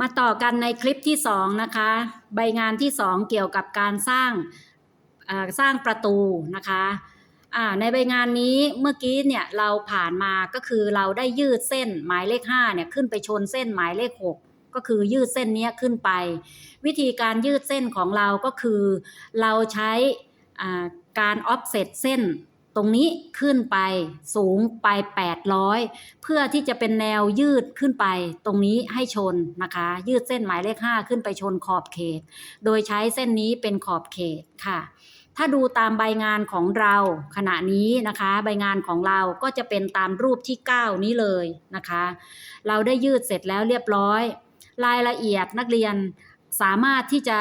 มาต่อกันในคลิปที่2นะคะ ใบงานที่2เกี่ยวกับการสร้างสร้างประตูนะคะในใบงานนี้เมื่อกี้เนี่ยเราผ่านมาก็คือเราได้ยืดเส้นหมายเลข5เนี่ยขึ้นไปชนเส้นหมายเลข 6 ก็คือยืดเส้นเนี้ยขึ้นไป วิธีการยืดเส้นของเราก็คือ เราใช้การ offset เส้น ตรงนี้ขึ้นไปสูงไป 800 เพื่อที่จะเป็นแนวยืดขึ้นไป ตรงนี้ให้ชนนะคะ ยืดเส้นหมายเลข 5 ขึ้นไปชนขอบเขต โดยใช้เส้นนี้เป็นขอบเขตค่ะ ถ้าดูตามใบงานของเราขณะนี้นะคะ ใบงานของเราก็จะเป็นตามรูปที่ 9 นี้เลยนะคะ เราได้ยืดเสร็จแล้วเรียบร้อย รายละเอียดนักเรียนสามารถที่จะ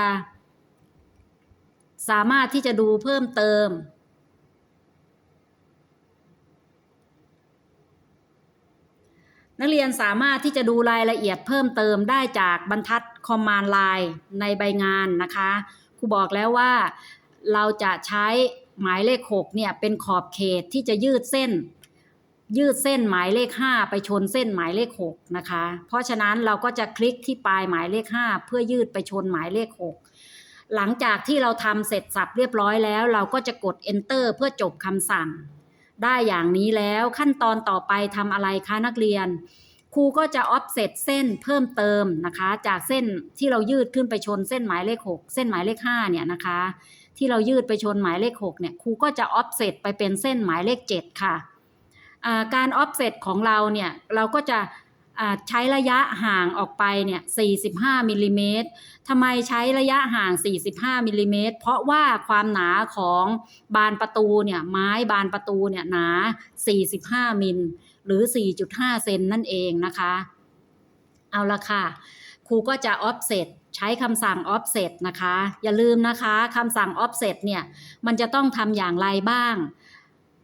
สามารถที่จะดูเพิ่มเติม นักเรียนสามารถที่จะดูรายละเอียดเพิ่มเติมได้จากบรรทัดคอมมานด์ไลน์ในใบงานนะคะครูบอกแล้วว่าเราจะใช้หมายเลข6เนี่ยเป็นขอบเขตที่จะยืดเส้น ยืดเส้นหมายเลข 5 ไปชนเส้นหมายเลข6นะคะ เพราะฉะนั้นเราก็จะคลิกที่ปลายหมายเลข 5 เพื่อยืดไปชนหมายเลข 6 หลังจากที่เราทำเสร็จสับเรียบร้อยแล้ว เราก็จะกด enter เพื่อจบคำสั่ง ได้อย่างนี้แล้วขั้นตอนต่อไปทำอะไรคะนักเรียน ครูก็จะ offset เส้นเพิ่มเติมนะคะ จากเส้นที่เรายืดขึ้นไปชนเส้นหมายเลข 6 เส้นหมายเลข5เนี่ยนะคะ ที่เรายืดไปชนหมายเลข6เนี่ยครูก็จะ offset ไปเป็นเส้นหมายเลข 7 ค่ะอ่าการ offset ของเราเนี่ยเราก็จะ ใช้ระยะห่างออกไปเนี่ย 45มิลลิเมตรทำไมใช้ระยะห่าง 45มิลลิเมตรเพราะว่าความหนาของบานประตูเนี่ย ไม้บานประตูเนี่ยหนา 45มิลหรือ 4.5 เซนนั่นเองนะคะ เอาละค่ะ ครูก็จะ offset ใช้คำสั่ง offset นะคะ อย่าลืมนะคะคำสั่ง offset เนี่ย มันจะต้องทำอย่างไรบ้าง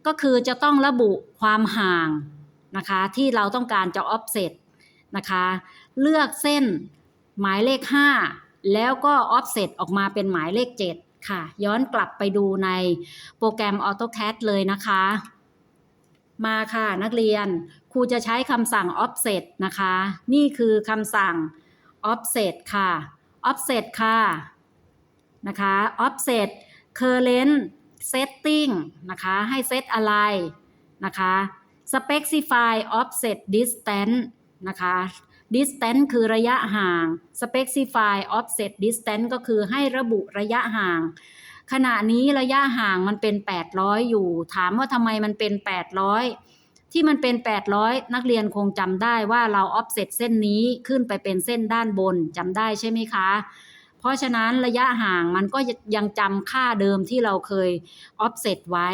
ก็คือจะต้องระบุความห่างนะคะ ที่เราต้องการจะ offset นะคะ เลือกเส้นหมายเลข 5 แล้วก็ offset ออกมาเป็นหมายเลข 7 ค่ะ ย้อนกลับไปดูในโปรแกรม AutoCAD เลยนะคะ มาค่ะนักเรียนครูจะใช้คำสั่ง offset นะคะ นี่คือคำสั่ง offset ค่ะ offset ค่ะนะคะ offset current setting นะคะ ให้เซตอะไรนะคะ specify offset distance นะคะ distance คือระยะห่าง specify offset distance ก็คือให้ระบุระยะห่าง ขณะนี้ระยะห่างมันเป็น 800 อยู่ ถามว่าทำไมมันเป็น 800 ที่มันเป็น 800 นักเรียนคงจำได้ว่าเรา offset เส้นนี้ขึ้นไปเป็นเส้นด้านบนจำได้ใช่ไหมคะ เพราะฉะนั้นระยะห่างมันก็ยังจำค่าเดิมที่เราเคย offset ไว้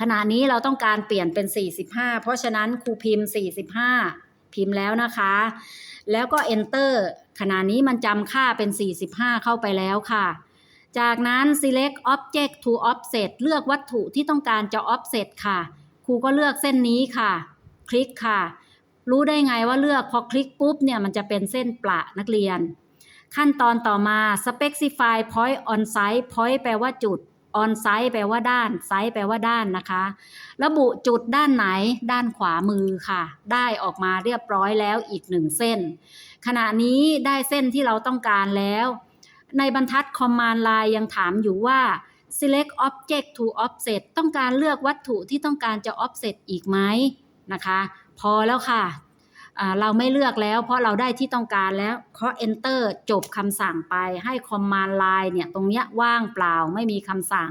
ขณะนี้เราต้องการเปลี่ยนเป็น 45 เพราะฉะนั้นครูพิมพ์ 45 พิมพ์แล้วนะคะ แล้วก็ enter ขณะนี้มันจำค่าเป็น 45 เข้าไปแล้วค่ะ จากนั้น select object to offset เลือกวัตถุที่ต้องการจะ offset ค่ะ ครูก็เลือกเส้นนี้ค่ะ คลิกค่ะ รู้ได้ไงว่าเลือกพอคลิกปุ๊บเนี่ยมันจะเป็นเส้นประนักเรียน ขั้นตอนต่อมา specify point on site point แปลว่าจุด on site แปลว่าด้าน site แปลว่าด้านนะคะ ระบุจุดด้านไหนด้านขวามือค่ะ ได้ออกมาเรียบร้อยแล้วอีกหนึ่งเส้น ขณะนี้ได้เส้นที่เราต้องการแล้ว ในบรรทัด command line ยังถามอยู่ว่า select object to offset ต้องการเลือกวัตถุที่ต้องการจะ offset อีกไหมนะคะ พอแล้วค่ะ เราไม่เลือกแล้วเพราะเราได้ที่ต้องการแล้วเคาะ enter จบคำสั่งไปให้ command line เนี่ยตรงเนี้ยว่างเปล่าไม่มีคำสั่ง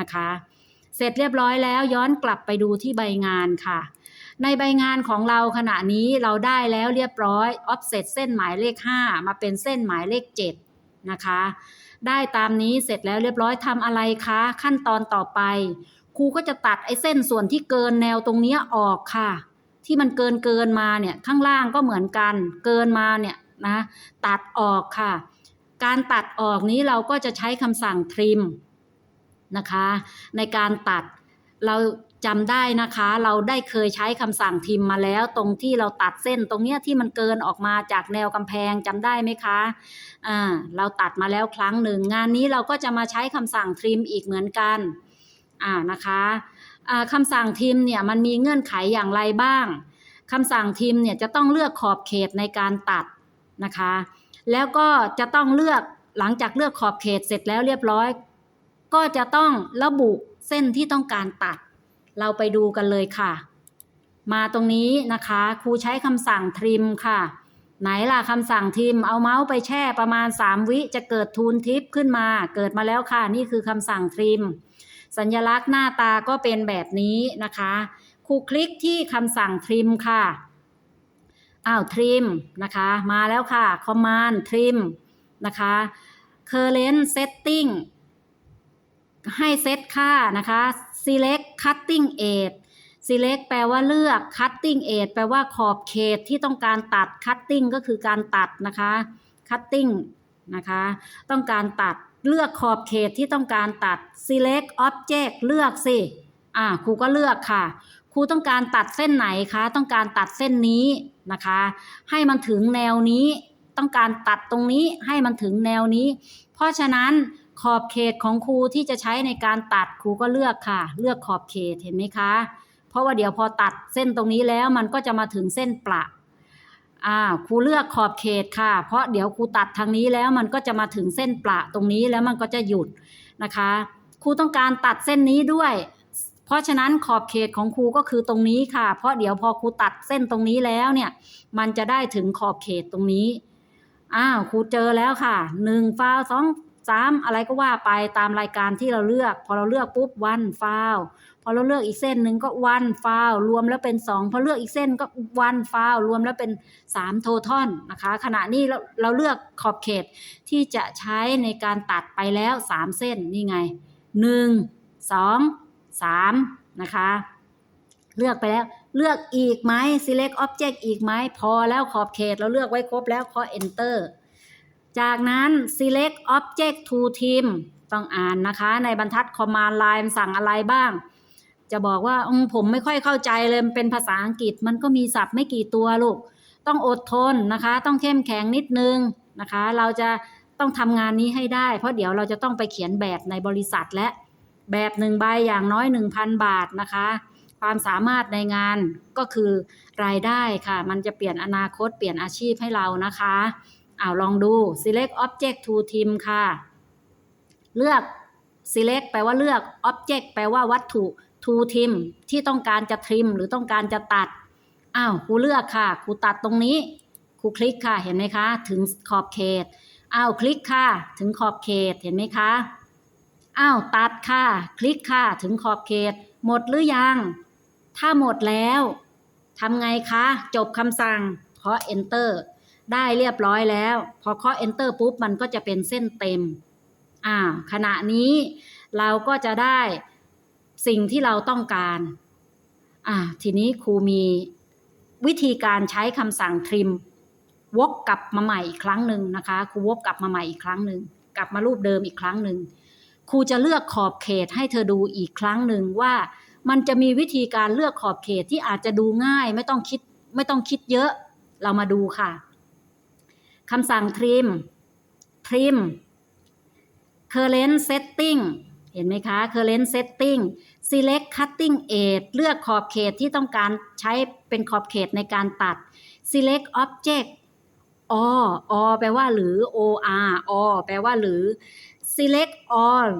นะคะ เสร็จเรียบร้อยแล้วย้อนกลับไปดูที่ใบงานค่ะ ในใบงานของเราขณะนี้เราได้แล้วเรียบร้อย offset เส้นหมายเลข 5 มาเป็นเส้นหมายเลข 7 นะคะ ได้ตามนี้เสร็จแล้วเรียบร้อยทำอะไรคะขั้นตอนต่อไปครูก็จะตัดไอ้เส้นส่วนที่เกินแนวตรงเนี้ยออกค่ะ ที่มันเกินเกินมาเนี่ยข้างล่างก็เหมือนกัน เกินมาเนี่ยนะตัดออกค่ะ การตัดออกนี้เราก็จะใช้คำสั่ง trim นะคะ ในการตัดเราจำได้นะคะ เราได้เคยใช้คำสั่งทิมมาแล้ว ตรงที่เราตัดเส้นตรงเนี้ยที่มันเกินออกมาจากแนวกำแพงจำได้ไหมคะอ่าเราตัดมาแล้วครั้งหนึ่ง งานนี้เราก็จะมาใช้คำสั่งทริมอีกเหมือนกันอ่านะคะ คำสั่งทิมเนี่ยมันมีเงื่อนไขอย่างไรบ้างคำสั่งทิมเนี่ยจะต้องเลือกขอบเขตในการตัดนะคะ แล้วก็จะต้องเลือกหลังจากเลือกขอบเขตเสร็จแล้วเรียบร้อย ก็จะต้องระบุเส้นที่ต้องการตัด เราไปดูกันเลยค่ะ มาตรงนี้นะคะครูใช้คำสั่งทริมค่ะ ไหนล่ะคำสั่งทริมเอาเมาส์ไปแช่ประมาณ 3 วิจะเกิดทูนทิปขึ้นมา เกิดมาแล้วค่ะ นี่คือคำสั่งทริม สัญลักษณ์หน้าตาก็เป็นแบบนี้นะคะครูคลิกที่คำสั่งทริมค่ะอ้าวทริมนะคะมาแล้วค่ะ command trim นะคะ current setting ให้เซตค่านะคะ select cutting edge select แปลว่าเลือก cutting edge แปลว่าขอบเขตที่ต้องการตัด cutting ก็คือการตัดนะคะ cutting นะคะ ต้องการตัด เลือกขอบเขตที่ต้องการตัด select object เลือกสิ อ่าครูก็เลือกค่ะ ครูต้องการตัดเส้นไหนคะ ต้องการตัดเส้นนี้นะคะ ให้มันถึงแนวนี้ ต้องการตัดตรงนี้ให้มันถึงแนวนี้ เพราะฉะนั้นขอบเขตของครูที่จะใช้ในการตัดครูก็เลือกค่ะ เลือกขอบเขตเห็นไหมคะ เพราะว่าเดี๋ยวพอตัดเส้นตรงนี้แล้วมันก็จะมาถึงเส้นประ อ่าครูเลือกขอบเขตค่ะ เพราะเดี๋ยวครูตัดทางนี้แล้วมันก็จะมาถึงเส้นประตรงนี้แล้วมันก็จะหยุดนะคะครูต้องการตัดเส้นนี้ด้วย เพราะฉะนั้นขอบเขตของครูก็คือตรงนี้ค่ะ เพราะเดี๋ยวพอครูตัดเส้นตรงนี้แล้วเนี่ย มันจะได้ถึงขอบเขตตรงนี้อ้าวครูเจอแล้วค่ะหนึ่งฟาวสองสามอะไรก็ว่าไปตามรายการที่เราเลือก พอเราเลือกปุ๊บวันฟาว พอเราเลือกอีกเส้นหนึ่งก็วันฟาวรวมแล้วเป็นสองพอเลือกอีกเส้นก็วันฟาวรวมแล้วเป็นสามโททอนนะคะขณะนี้เราเราเลือกขอบเขตที่จะใช้ในการตัดไปแล้วสามเส้นนี่ไงหนึ่งสองสามนะคะ เลือกไปแล้วเลือกอีกไหม select object อีกไหม พอแล้วขอบเขตเราเลือกไว้ครบแล้วขอ enter จากนั้น select object to team ต้องอ่านนะคะ ในบรรทัด command line สั่งอะไรบ้าง จะบอกว่าอผมไม่ค่อยเข้าใจเลยมันเป็นภาษาอังกฤษมันก็มีศัพท์ไม่กี่ตัวลูก ต้องอดทนนะคะ ต้องเข้มแข็งนิดนึงนะคะ เราจะต้องทำงานนี้ให้ได้ เพราะเดี๋ยวเราจะต้องไปเขียนแบบในบริษัทและแบบหนึ่งใบอย่างน้อย 1,000 บาทนะคะ ความสามารถในงานก็คือรายได้ค่ะ มันจะเปลี่ยนอนาคตเปลี่ยนอาชีพให้เรานะคะอ้าวลองดู select object to team ค่ะ เลือก select แปลว่าเลือก object แปลว่าวัตถุ to trim ที่ต้องการจะทริมหรือต้องการจะตัด อ้าวครูเลือกค่ะครูตัดตรงนี้ครูคลิกค่ะเห็นไหมคะ ถึงขอบเขตอ้าวคลิกค่ะ ถึงขอบเขตเห็นไหมคะอ้าวตัดค่ะ คลิกค่ะถึงขอบเขต หมดหรือยัง ถ้าหมดแล้วทำไงคะ จบคำสั่งเคาะ enter ได้เรียบร้อยแล้ว พอเคาะ enter ปุ๊บ มันก็จะเป็นเส้นเต็ม อ่าขณะนี้เราก็จะได้ สิ่งที่เราต้องการ อ่า ทีนี้ครูมีวิธีการใช้คำสั่งทริม วกกลับมาใหม่อีกครั้งหนึ่งนะคะครูวกกลับมาใหม่อีกครั้งหนึ่งกลับมารูปเดิมอีกครั้งหนึ่งครูจะเลือกขอบเขตให้เธอดูอีกครั้งหนึ่งว่ามันจะมีวิธีการเลือกขอบเขตที่อาจจะดูง่ายไม่ต้องคิดไม่ต้องคิดเยอะ เรามาดูค่ะคำสั่ง trim trim current setting เห็นไหมคะ current setting select cutting edge เลือกขอบเขตที่ต้องการใช้เป็นขอบเขตในการตัด select object o o แปลว่าหรือ or o แปลว่าหรือ select all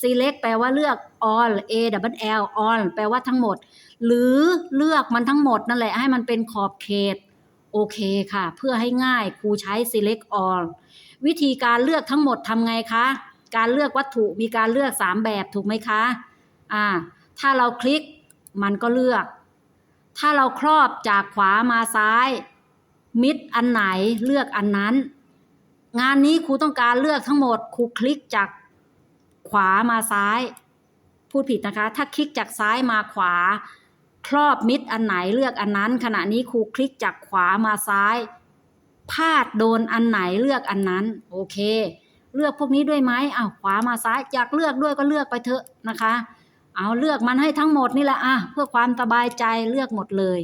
select แปลว่าเลือก all a double l all แปลว่าทั้งหมด หรือเลือกมันทั้งหมดนั่นแหละให้มันเป็นขอบเขตโอเคค่ะ เพื่อให้ง่ายครูใช้ select all วิธีการเลือกทั้งหมดทำไงคะ การเลือกวัตถุมีการเลือก 3 แบบถูกไหมคะ อ่าถ้าเราคลิกมันก็เลือก ถ้าเราครอบจากขวามาซ้าย มิดอันไหนเลือกอันนั้น งานนี้ครูต้องการเลือกทั้งหมดครูคลิกจากขวามาซ้าย พูดผิดนะคะ ถ้าคลิกจากซ้ายมาขวา ครอบมิดอันไหนเลือกอันนั้น ขณะนี้ครูคลิกจากขวามาซ้ายพาดโดนอันไหนเลือกอันนั้น โอเค เลือกพวกนี้ด้วยไหมอ้าวขวามาซ้ายอยากเลือกด้วยก็เลือกไปเถอะนะคะ เอาเลือกมันให้ทั้งหมดนี่แหละอะเพื่อความสบายใจเลือกหมดเลย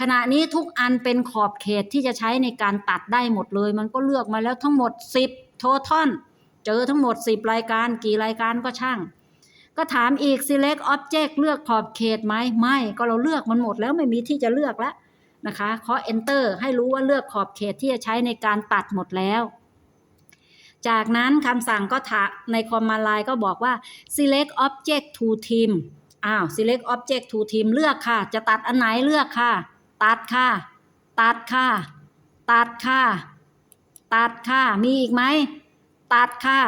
ขณะนี้ทุกอันเป็นขอบเขตที่จะใช้ในการตัดได้หมดเลย มันก็เลือกมาแล้วทั้งหมด 10 โททอน เจอทั้งหมด 10 รายการกี่รายการก็ช่าง ก็ถามอีก select object เลือกขอบเขตไหมไม่ก็เราเลือกมันหมดแล้วไม่มีที่จะเลือกแล้วนะคะเคาะ enter ให้รู้ว่าเลือกขอบเขตที่จะใช้ในการตัดหมดแล้ว จากนั้นคำสั่งก็ถาใน command line ก็บอกว่า select object to trim อ้าว select object to trim เลือกค่ะ จะตัดอันไหนเลือกค่ะ ตัดค่ะ ตัดค่ะ ตัดค่ะ ตัดค่ะ มีอีกไหม ตัดค่ะ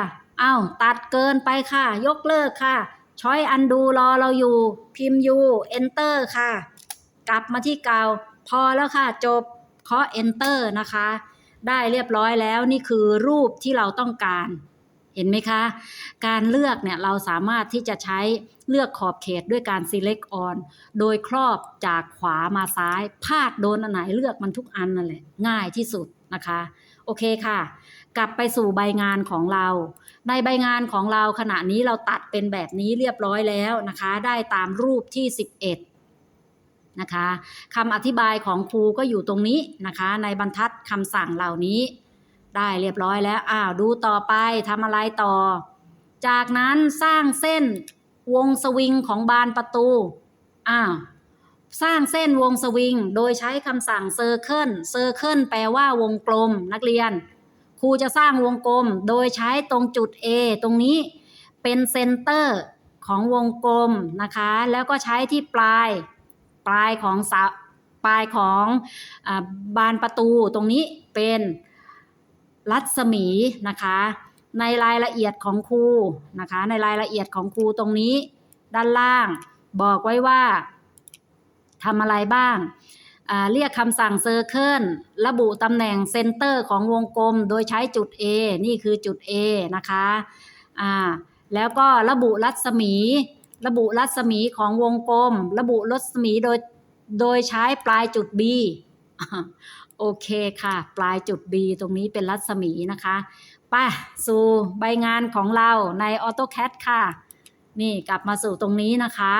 อ้าว ตัดเกินไปค่ะ ยกเลิกค่ะ ช้อยอันดูรอเราอยู่ พิมพ์ยู enter ค่ะ กลับมาที่เก่า พอแล้วค่ะ จบเคาะ enter นะคะ ได้เรียบร้อยแล้วนี่คือรูปที่เราต้องการ เห็นไหมคะ การเลือกเนี่ยเราสามารถที่จะใช้เลือกขอบเขตด้วยการ select on โดยครอบจากขวามาซ้าย พาดโดนอันไหนเลือกมันทุกอันนั่นแหละง่ายที่สุดนะคะ โอเคค่ะ กลับไปสู่ใบงานของเรา ในใบงานของเราขณะนี้เราตัดเป็นแบบนี้เรียบร้อยแล้วนะคะ ได้ตามรูปที่ 11 นะคะคำอธิบายของครูก็อยู่ตรงนี้นะคะ ในบรรทัดคำสั่งเหล่านี้ ได้เรียบร้อยแล้วอ้าวดูต่อไปทำอะไรต่อ จากนั้นสร้างเส้นวงสวิงของบานประตูอ้าวสร้างเส้นวงสวิง โดยใช้คำสั่งเซอร์เคิลเซอร์เคิลแปลว่าวงกลมนักเรียน ครูจะสร้างวงกลม โดยใช้ตรงจุด A ตรงนี้เป็นเซนเตอร์ของวงกลมนะคะ แล้วก็ใช้ที่ปลาย ปลายของสาปลายของอบานประตูตรงนี้เป็นรัศมีนะคะ ในรายละเอียดของครูนะคะ ในรายละเอียดของครูตรงนี้ ด้านล่างบอกไว้ว่าทำอะไรบ้างเรียกคำสั่งเซอร์เคิลระบุตำแหน่งเซนเตอร์ของวงกลมโดยใช้จุด A นี่คือจุด A นะคะอ่าแล้วก็ระบุรัศมี ระบุรัศมีของวงกลม ระบุรัศมีโดยโดยใช้ปลายจุด B โอเคค่ะ ปลายจุด B ตรงนี้เป็นรัศมีนะคะป่ะสู่ใบงานของเราใน AutoCAD ค่ะ นี่กลับมาสู่ตรงนี้นะคะ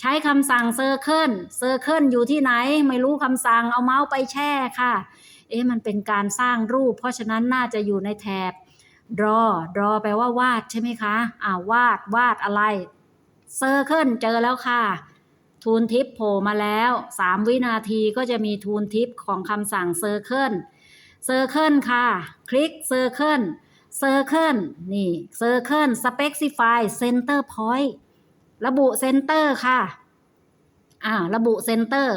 ใช้คำสั่ง Circle Circle อยู่ที่ไหน ไม่รู้คำสั่งเอาเมาส์ไปแช่ค่ะ เอ๊ะมันเป็นการสร้างรูป เพราะฉะนั้นน่าจะอยู่ในแถบ draw draw แปลว่าวาดใช่ไหมคะ อ่าวาดวาดอะไร เซอร์เคิลเจอแล้วค่ะ ทูนทิปโผล่มาแล้ว 3 วินาทีก็จะมีทูนทิปของคำสั่งเซอร์เคิลเซอร์เคิลค่ะ คลิกเซอร์เคิลเซอร์เคิลนี่เซอร์เคิลสเปกซิฟายเซนเตอร์พอยต์ระบุเซนเตอร์ค่ะอ่าระบุเซนเตอร์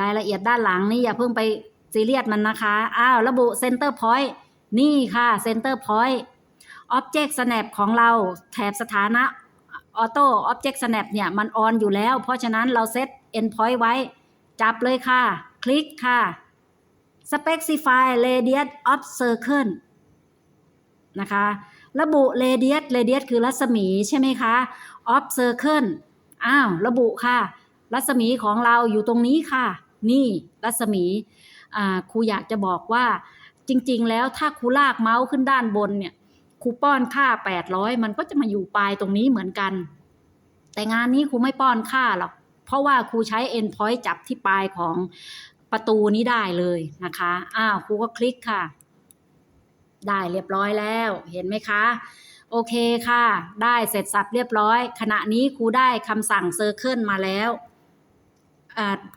รายละเอียดด้านหลังนี่อย่าเพิ่งไปซีเรียสมันนะคะอ้าวระบุเซนเตอร์พอยต์นี่ค่ะเซนเตอร์พอยต์อ็อบเจกต์สแนปของเราแถบสถานะ Auto Object Snap เนี่ยมันออนอยู่แล้ว เพราะฉะนั้นเราเซต Endpoint ไว้ จับเลยค่ะ คลิกค่ะ Specify Radius of Circle นะคะ ระบุ Radius Radius คือรัศมีใช่ไหมคะ of Circle อ้าว ระบุค่ะ รัศมีของเราอยู่ตรงนี้ค่ะ นี่รัศมีครูอยากจะบอกว่าจริง ๆ แล้วถ้าครูลากเมาส์ขึ้นด้านบนเนี่ย ครูป้อนค่า800มันก็จะมาอยู่ปลายตรงนี้เหมือนกัน แต่งานนี้ครูไม่ป้อนค่าหรอก เพราะว่าครูใช้ endpoint จับที่ปลายของประตูนี้ได้เลยนะคะ อ้าวครูก็คลิกค่ะ ได้เรียบร้อยแล้ว เห็นไหมคะ โอเคค่ะ ได้เสร็จสับเรียบร้อย ขณะนี้ครูได้คำสั่ง Circle มาแล้ว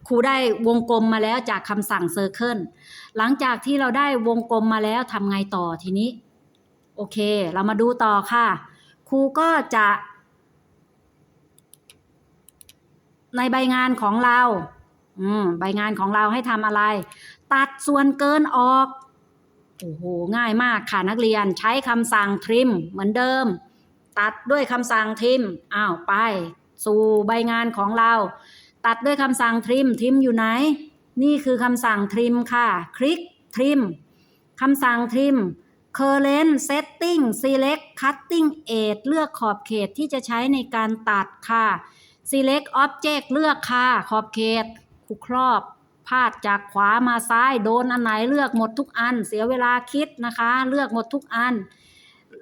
ครูได้วงกลมมาแล้วจากคำสั่ง Circle หลังจากที่เราได้วงกลมมาแล้วทำไงต่อทีนี้ โอเค เรามาดูต่อค่ะ ครูก็จะ ในใบงานของเรา อืม ใบงานของเราให้ทำอะไร ตัดส่วนเกินออก โอ้โห ง่ายมากค่ะนักเรียน ใช้คำสั่ง trim เหมือนเดิม ตัดด้วยคำสั่ง trim อ้าว ไป สู่ใบงานของเรา ตัดด้วยคำสั่ง trim trim อยู่ไหน นี่คือคำสั่ง trim ค่ะ คลิก trim คำสั่ง trim current setting select cutting edge เลือกขอบเขตที่จะใช้ในการตัดค่ะ select object เลือกค่ะ ขอบเขตครูครอบพาดจากขวามาซ้ายโดนอันไหนเลือกหมดทุกอัน เสียเวลาคิดนะคะ เลือกหมดทุกอัน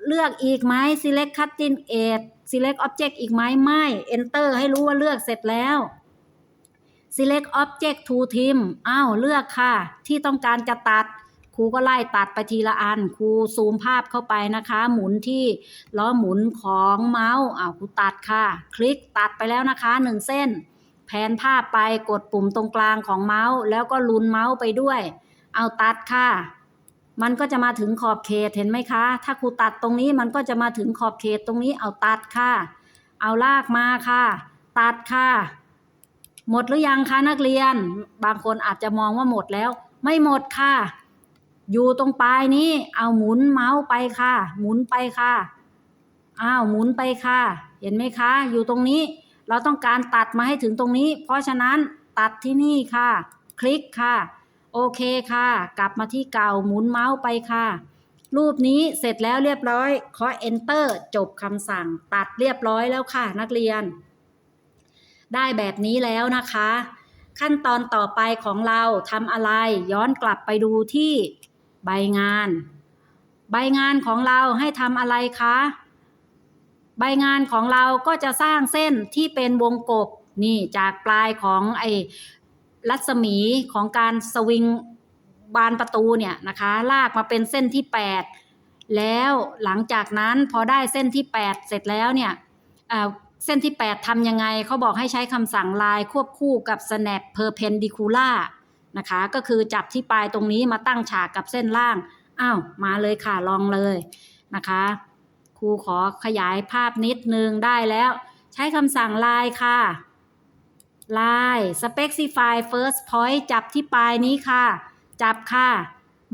เลือกอีกไหม select cutting edge select object อีกไหมไม่ enter ให้รู้ว่าเลือกเสร็จแล้ว select object to trim อ้าวเลือกค่ะ ที่ต้องการจะตัด รูก็ไล่ตัดไปทีละอัน ครูซูมภาพเข้าไปนะคะ หมุนที่ล้อหมุนของเมาส์อ้าวครูตัดค่ะ คลิกตัดไปแล้วนะคะหนึ่งเส้น แผนภาพไปกดปุ่มตรงกลางของเมาส์ แล้วก็ลุนเมาส์ไปด้วย เอาตัดค่ะ มันก็จะมาถึงขอบเขตเห็นไหมคะ ถ้าครูตัดตรงนี้มันก็จะมาถึงขอบเขตตรงนี้เอาตัดค่ะ เอาลากมาค่ะ ตัดค่ะ หมดหรือยังคะนักเรียน บางคนอาจจะมองว่าหมดแล้ว ไม่หมดค่ะ อยู่ตรงปลายนี้ เอาหมุนเมาส์ไปค่ะ หมุนไปค่ะ อ้าวหมุนไปค่ะ เห็นไหมคะ อยู่ตรงนี้ เราต้องการตัดมาให้ถึงตรงนี้ เพราะฉะนั้นตัดที่นี่ค่ะ คลิกค่ะ โอเคค่ะ กลับมาที่เก่าหมุนเมาส์ไปค่ะ รูปนี้เสร็จแล้วเรียบร้อยเคาะ enter จบคำสั่ง ตัดเรียบร้อยแล้วค่ะ นักเรียน ได้แบบนี้แล้วนะคะ ขั้นตอนต่อไปของเราทำอะไร ย้อนกลับไปดูที่ ใบงาน ใบงานของเราให้ทำอะไรคะ ใบงานของเราก็จะสร้างเส้นที่เป็นวงกบนี่จากปลายของไอ้รัศมีของการสวิงบานประตูเนี่ยนะคะ ลากมาเป็นเส้นที่ 8 แล้วหลังจากนั้นพอได้เส้นที่ 8 เสร็จแล้วเนี่ยเส้นที่ 8 ทำยังไงเขาบอกให้ใช้คำสั่งลายควบคู่กับ snap perpendicular นะคะ ก็คือจับที่ปลายตรงนี้มาตั้งฉากกับเส้นล่าง อ้าว มาเลยค่ะ ลองเลยนะคะ ครูขอขยายภาพนิดนึงได้แล้ว ใช้คำสั่งลายค่ะ ลาย specify first point จับที่ปลายนี้ค่ะ จับค่ะ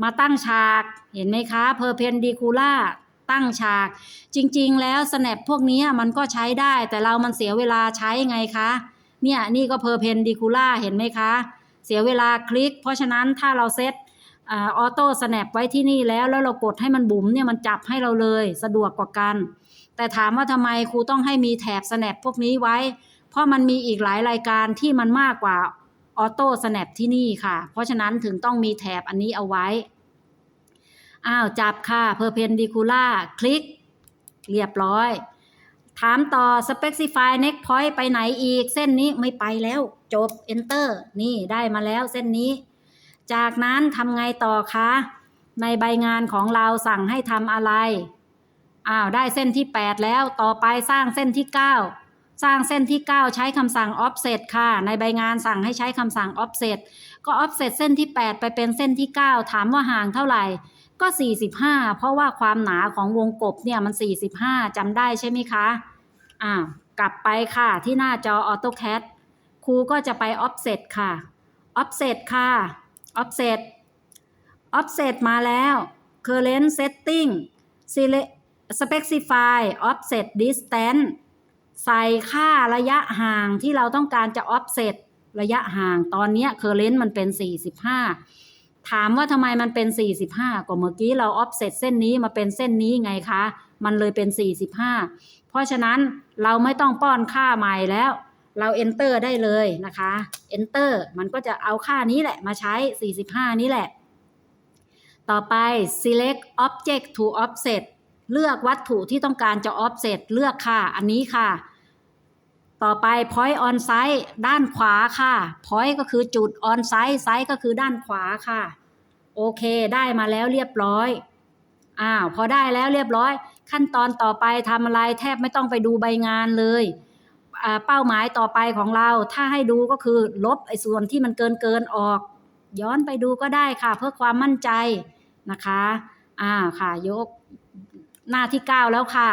มาตั้งฉาก เห็นไหมคะ perpendicular ตั้งฉาก จริงๆ แล้ว snap พวกนี้มันก็ใช้ได้ แต่เรามันเสียเวลาใช้ไงคะ เนี่ย นี่ก็ perpendicular เห็นไหมคะ เสียเวลาคลิก เพราะฉะนั้นถ้าเราเซตออโต้สแนปไว้ที่นี่แล้วแล้วเรากดให้มันบุ๋มเนี่ยมันจับให้เราเลยสะดวกกว่ากัน แต่ถามว่าทำไมครูต้องให้มีแถบสแนปพวกนี้ไว้ เพราะมันมีอีกหลายรายการที่มันมากกว่าออโต้สแนปที่นี่ค่ะ เพราะฉะนั้นถึงต้องมีแถบอันนี้เอาไว้ อ้าว จับค่ะ perpendicular คลิก เรียบร้อย ถามต่อ specify next point ไปไหนอีก เส้นนี้ไม่ไปแล้ว จบ enter นี่ได้มาแล้วเส้นนี้ จากนั้นทำไงต่อคะ ในใบงานของเราสั่งให้ทำอะไร อ้าวได้เส้นที่ 8 แล้วต่อไปสร้างเส้นที่ 9 สร้างเส้นที่ 9 ใช้คำสั่ง offset ค่ะ ในใบงานสั่งให้ใช้คำสั่ง offset ก็ offset เส้นที่ 8 ไปเป็นเส้นที่ 9 ถามว่าห่างเท่าไหร่ก็ 45 เพราะว่าความหนาของวงกบเนี่ยมัน 45จำได้ใช่ไหมคะอ้าวกลับไปค่ะที่หน้าจอ AutoCAD ครูก็จะไป offset ค่ะ offset ค่ะ offset offset มาแล้ว current setting specify offset distance ใส่ค่าระยะห่างที่เราต้องการจะ offset ระยะห่างตอนนี้ current มันเป็น 45 ถามว่าทำไมมันเป็น 45 ก็เมื่อกี้เรา offset เส้นนี้มาเป็นเส้นนี้ไงคะ มันเลยเป็น 45 เพราะฉะนั้นเราไม่ต้องป้อนค่าใหม่แล้ว เรา enter ได้เลยนะคะ enter มันก็จะเอาค่านี้แหละมาใช้ 45 นี้แหละ ต่อไป select object to offset เลือกวัตถุที่ต้องการจะ offset เลือกค่ะ อันนี้ค่ะ ต่อไป point on site ด้านขวาค่ะ point ก็คือจุด on site site ก็คือด้านขวาค่ะ โอเค ได้มาแล้วเรียบร้อยอ้าวพอได้แล้วเรียบร้อย ขั้นตอนต่อไปทำอะไรแทบไม่ต้องไปดูใบงานเลย เป้าหมายต่อไปของเรา ถ้าให้ดูก็คือลบไอ้ส่วนที่มันเกินเกินออก ย้อนไปดูก็ได้ค่ะ เพื่อความมั่นใจนะคะอ่าค่ะยกหน้าที่ 9 แล้วค่ะ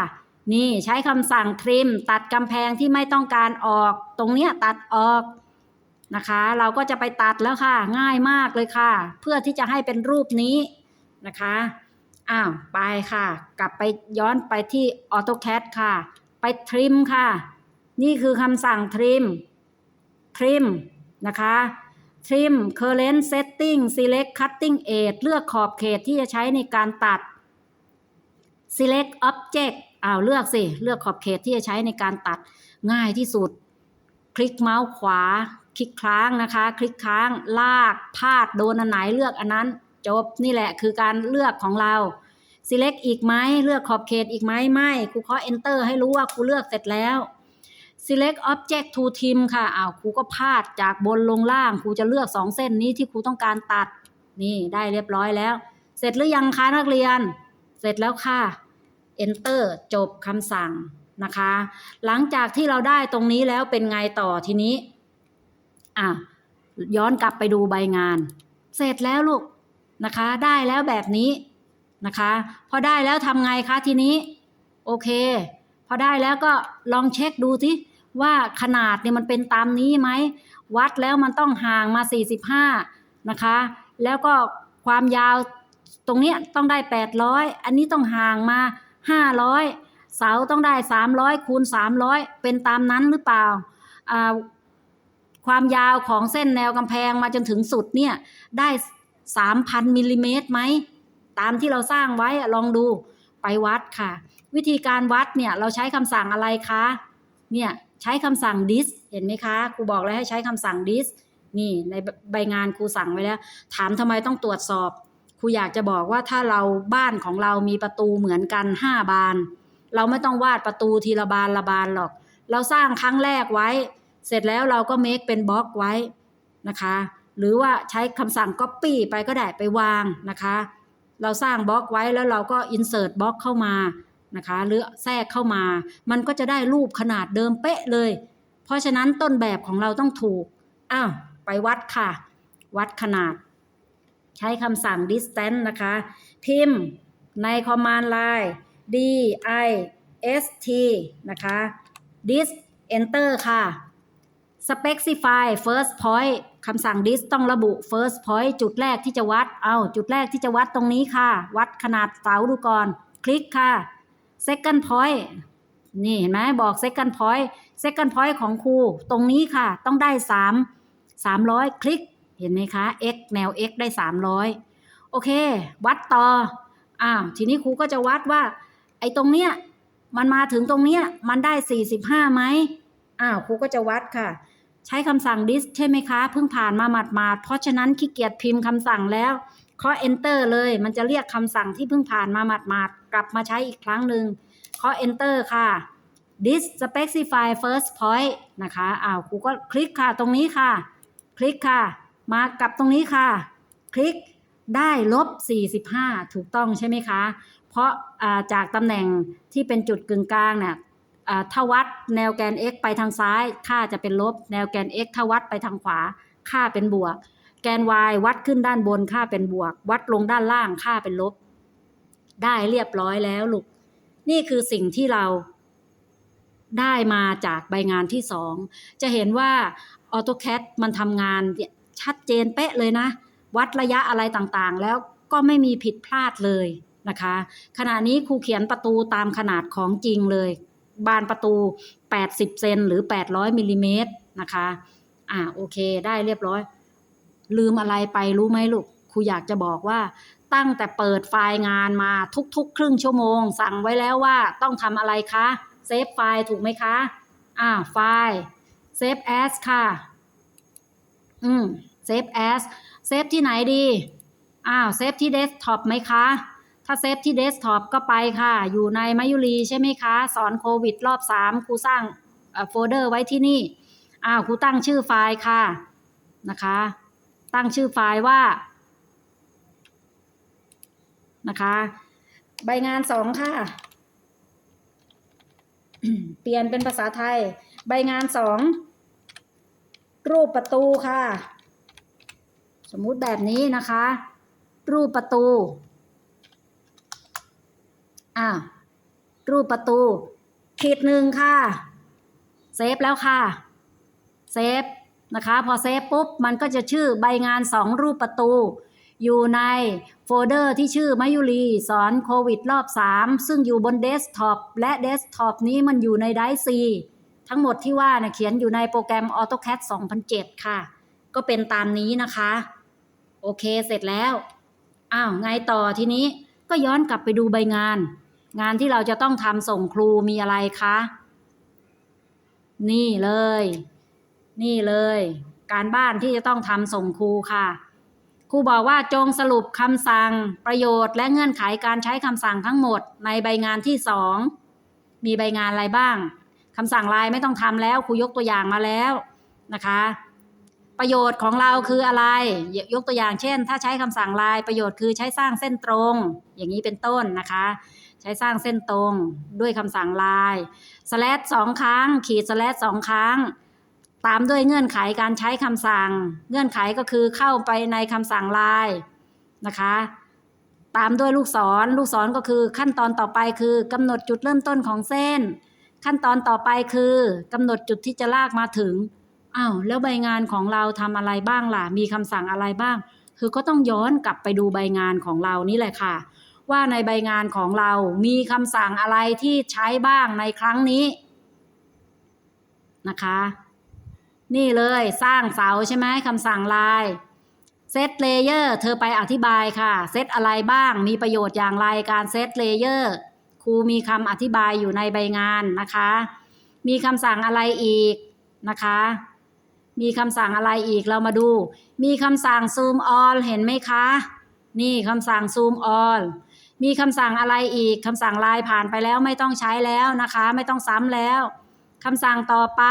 นี่ใช้คำสั่งทริม ตัดกำแพงที่ไม่ต้องการออก ตรงเนี้ยตัดออกนะคะ เราก็จะไปตัดแล้วค่ะ ง่ายมากเลยค่ะ เพื่อที่จะให้เป็นรูปนี้นะคะอ้าวไปค่ะ กลับไปย้อนไปที่ AutoCAD ค่ะ ไปทริมค่ะ นี่คือคำสั่งทริมทริมนะคะทริม current setting select cutting edge เลือกขอบเขตที่จะใช้ในการตัด select object อ้าวเลือกสิ เลือกขอบเขตที่จะใช้ในการตัดง่ายที่สุด คลิกเมาส์ขวา คลิกค้างนะคะ คลิกค้างลากพาดโดนอันไหนเลือกอันนั้น จบนี่แหละคือการเลือกของเรา select อีกไหมเลือกขอบเขตอีกไหมไม่ครูเคาะ enter ให้รู้ว่าครูเลือกเสร็จแล้ว select object to trim ค่ะอ้าวครูก็พาดจากบนลงล่างครูจะเลือกสองเส้นนี้ที่ครูต้องการตัด นี่ได้เรียบร้อยแล้ว เสร็จหรือยังคะนักเรียน เสร็จแล้วค่ะ enter จบคำสั่งนะคะ หลังจากที่เราได้ตรงนี้แล้วเป็นไงต่อทีนี้อะย้อนกลับไปดูใบงาน เสร็จแล้วลูกนะคะ ได้แล้วแบบนี้นะคะ พอได้แล้วทำไงคะทีนี้ โอเค พอได้แล้วก็ลองเช็คดูที่ ว่าขนาดเนี่ยมันเป็นตามนี้ไหม วัดแล้วมันต้องห่างมา 45 นะคะ แล้วก็ความยาวตรงเนี้ยต้องได้ 800 อันนี้ต้องห่างมา 500 เสาต้องได้ 300คูณ300 เป็นตามนั้นหรือเปล่า ความยาวของเส้นแนวกำแพงมาจนถึงสุดเนี่ยได้ 3,000มิลลิเมตรไหม ตามที่เราสร้างไว้ลองดูไปวัดค่ะ วิธีการวัดเนี่ยเราใช้คำสั่งอะไรคะเนี่ย ใช้คำสั่ง dis เห็นไหมคะ ครูบอกแล้วให้ใช้คำสั่ง dis นี่ในใบงานครูสั่งไว้แล้ว ถามทำไมต้องตรวจสอบ ครูอยากจะบอกว่าถ้าเราบ้านของเรามีประตูเหมือนกันห้าบาน เราไม่ต้องวาดประตูทีละบานละบานหรอก เราสร้างครั้งแรกไว้ เสร็จแล้วเราก็เมคเป็นบล็อกไว้นะคะ หรือว่าใช้คำสั่ง copy ไปก็ได้ไปวางนะคะ เราสร้างบล็อกไว้แล้วเราก็ insert บล็อกเข้ามา นะคะหรือแทรกเข้ามา มันก็จะได้รูปขนาดเดิมเป๊ะเลย เพราะฉะนั้นต้นแบบของเราต้องถูกอ้าวไปวัดค่ะ วัดขนาด ใช้คำสั่ง distance นะคะ พิมพ์ใน command line d i s t นะคะ dis enter ค่ะ specify first point คำสั่ง dis ต้องระบุ first point จุดแรกที่จะวัด เอาจุดแรกที่จะวัดตรงนี้ค่ะ วัดขนาดเสาดูก่อน คลิกค่ะ second point นี่เห็นไหมบอก second point second point ของครูตรงนี้ค่ะ ต้องได้3 300คลิกเห็นไหมคะ x แนว x ได้300โอเค วัดต่ออ้าวทีนี้ครูก็จะวัดว่า ไอ้ตรงเนี้ยมันมาถึงตรงเนี้ยมันได้45ไหมอ้าวครูก็จะวัดค่ะ ใช้คำสั่ง dis ใช่ไหมคะ เพิ่งผ่านมาหมาดๆเพราะฉะนั้นขี้เกียจพิมพ์คำสั่งแล้วเคาะ enter เลย มันจะเรียกคำสั่งที่เพิ่งผ่านมาหมาดๆ กลับมาใช้อีกครั้งหนึ่งเคาะ enter ค่ะ this specify first point นะคะอ้าวครูก็คลิกค่ะตรงนี้ค่ะ คลิกค่ะ มากับตรงนี้ค่ะ คลิกได้ลบ 45 ถูกต้องใช่ไหมคะ เพราะาจากตำแหน่งที่เป็นจุดกึ่งกลางเนี่ยถ้าวัดแนวแกน x ไปทางซ้าย ค่าจะเป็นลบ แนวแกน x ถ้าวัดไปทางขวา ค่าเป็นบวก แกน y วัดขึ้นด้านบน ค่าเป็นบวก วัดลงด้านล่าง ค่าเป็นลบ ได้เรียบร้อยแล้วลูก นี่คือสิ่งที่เราได้มาจากใบงานที่สอง จะเห็นว่า AutoCAD มันทำงานชัดเจนเป๊ะเลยนะ วัดระยะอะไรต่างๆ แล้วก็ไม่มีผิดพลาดเลยนะคะ ขณะนี้ครูเขียนประตูตามขนาดของจริงเลย บานประตู 80 เซนหรือ 800มิลลิเมตรนะคะ อ่าโอเค ได้เรียบร้อย ลืมอะไรไปรู้ไหมลูกครูอยากจะบอกว่า ตั้งแต่เปิดไฟล์งานมาทุกๆ ครึ่งชั่วโมง สั่งไว้แล้วว่าต้องทำอะไรคะเซฟไฟล์ถูกไหมคะอ่าไฟล์เซฟแอสค่ะ อืมเซฟแอสเซฟที่ไหนดีอ้าวเซฟที่เดสก์ท็อปไหมคะ ถ้าเซฟที่เดสก์ท็อปก็ไปค่ะ อยู่ในมายุรีใช่ไหมคะ สอนโควิดรอบสามครูสร้างโฟลเดอร์ไว้ที่นี่อ้าวครูตั้งชื่อไฟล์ค่ะนะคะ ตั้งชื่อไฟล์ว่า นะคะ ใบงานสองค่ะ เปลี่ยนเป็นภาษาไทย ใบงานสองรูปประตูค่ะ สมมุติแบบนี้นะคะ รูปประตูอ่ารูปประตู ขีดหนึ่งค่ะ เซฟแล้วค่ะ เซฟนะคะ พอเซฟปุ๊บ มันก็จะชื่อใบงานสองรูปประตู อยู่ในโฟลเดอร์ที่ชื่อมายุรีสอนโควิดรอบ 3 ซึ่งอยู่บนเดสก์ท็อปและเดสก์ท็อปนี้มันอยู่ในไดซีทั้งหมดที่ว่าเนี่ยเขียนอยู่ในโปรแกรม AutoCAD 2007 ค่ะ ก็เป็นตามนี้นะคะ โอเคเสร็จแล้ว อ้าว ไงต่อทีนี้ก็ย้อนกลับไปดูใบงาน งานที่เราจะต้องทำส่งครูมีอะไรคะ นี่เลย นี่เลย การบ้านที่จะต้องทำส่งครูค่ะ ครูบอกว่าจงสรุปคำสั่ง ประโยชน์ และเงื่อนไขการใช้คำสั่งทั้งหมดในใบงานที่สองมีใบงานอะไรบ้างคำสั่งลายไม่ต้องทำแล้วครูยกตัวอย่างมาแล้วนะคะ ประโยชน์ของเราคืออะไรยยกตัวอย่างเช่น ถ้าใช้คำสั่งลายประโยชน์คือใช้สร้างเส้นตรง อย่างนี้เป็นต้นนะคะ ใช้สร้างเส้นตรงด้วยคำสั่งลายสแลดสองครั้ง ขีดสแลดสองครั้ง ตามด้วยเงื่อนไขการใช้คำสั่ง เงื่อนไขก็คือเข้าไปในคำสั่งลน์นะคะ ตามด้วยลูกศร ลูกศรก็คือขั้นตอนต่อไปคือกำหนดจุดเริ่มต้นของเส้น ขั้นตอนต่อไปคือกำหนดจุดที่จะลากมาถึงอ้าวแล้วใบงานของเราทำอะไรบ้างล่ะ มีคำสั่งอะไรบ้าง คือก็ต้องย้อนกลับไปดูใบงานของเรานี่แหละค่ะ ว่าในใบงานของเรามีคำสั่งอะไรที่ใช้บ้างในครั้งนี้นะคะ นี่เลยสร้างเสาใช่ไหมคำสั่งลายเซตเลเยอร์เธอไปอธิบายค่ะเซตอะไรบ้าง มีประโยชน์อย่างไรการเซตเลเยอร์ครูมีคำอธิบายอยู่ในใบงานนะคะ มีคำสั่งอะไรอีกนะคะ มีคำสั่งอะไรอีกเรามาดู มีคำสั่ง zoom all เห็นไหมคะ นี่คำสั่ง zoom all มีคำสั่งอะไรอีกคำสั่งลน์ผ่านไปแล้วไม่ต้องใช้แล้วนะคะ ไม่ต้องซ้ำแล้วคำสั่งต่อไป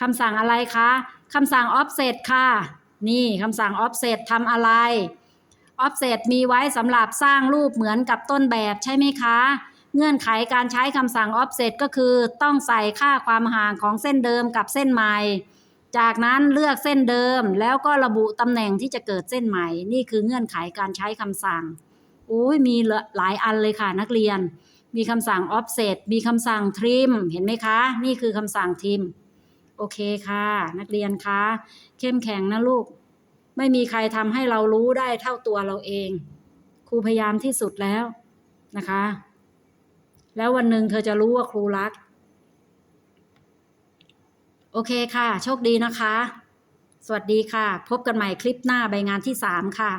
คำสั่งอะไรคะคำสั่ง offset ค่ะ นี่คำสั่ง offset ทำอะไร offset มีไว้สำหรับสร้างรูปเหมือนกับต้นแบบใช่ไหมคะ เงื่อนไขการใช้คำสั่ง offset ก็คือต้องใส่ค่าความห่างของเส้นเดิมกับเส้นใหม่ จากนั้นเลือกเส้นเดิมแล้วก็ระบุตำแหน่งที่จะเกิดเส้นใหม่ นี่คือเงื่อนไขการใช้คำสั่งอุ้ยมีหลายอันเลยค่ะนักเรียน มีคำสั่ง offset มีคำสั่ง trim เห็นไหมคะ นี่คือคำสั่ง trim โอเคค่ะ นักเรียนคะเข้มแข็งนะลูก ไม่มีใครทำให้เรารู้ได้เท่าตัวเราเอง ครูพยายามที่สุดแล้วนะคะ แล้ววันหนึ่งเธอจะรู้ว่าครูรัก โอเคค่ะ โชคดีนะคะ สวัสดีค่ะ พบกันใหม่คลิปหน้าใบงานที่3ค่ะ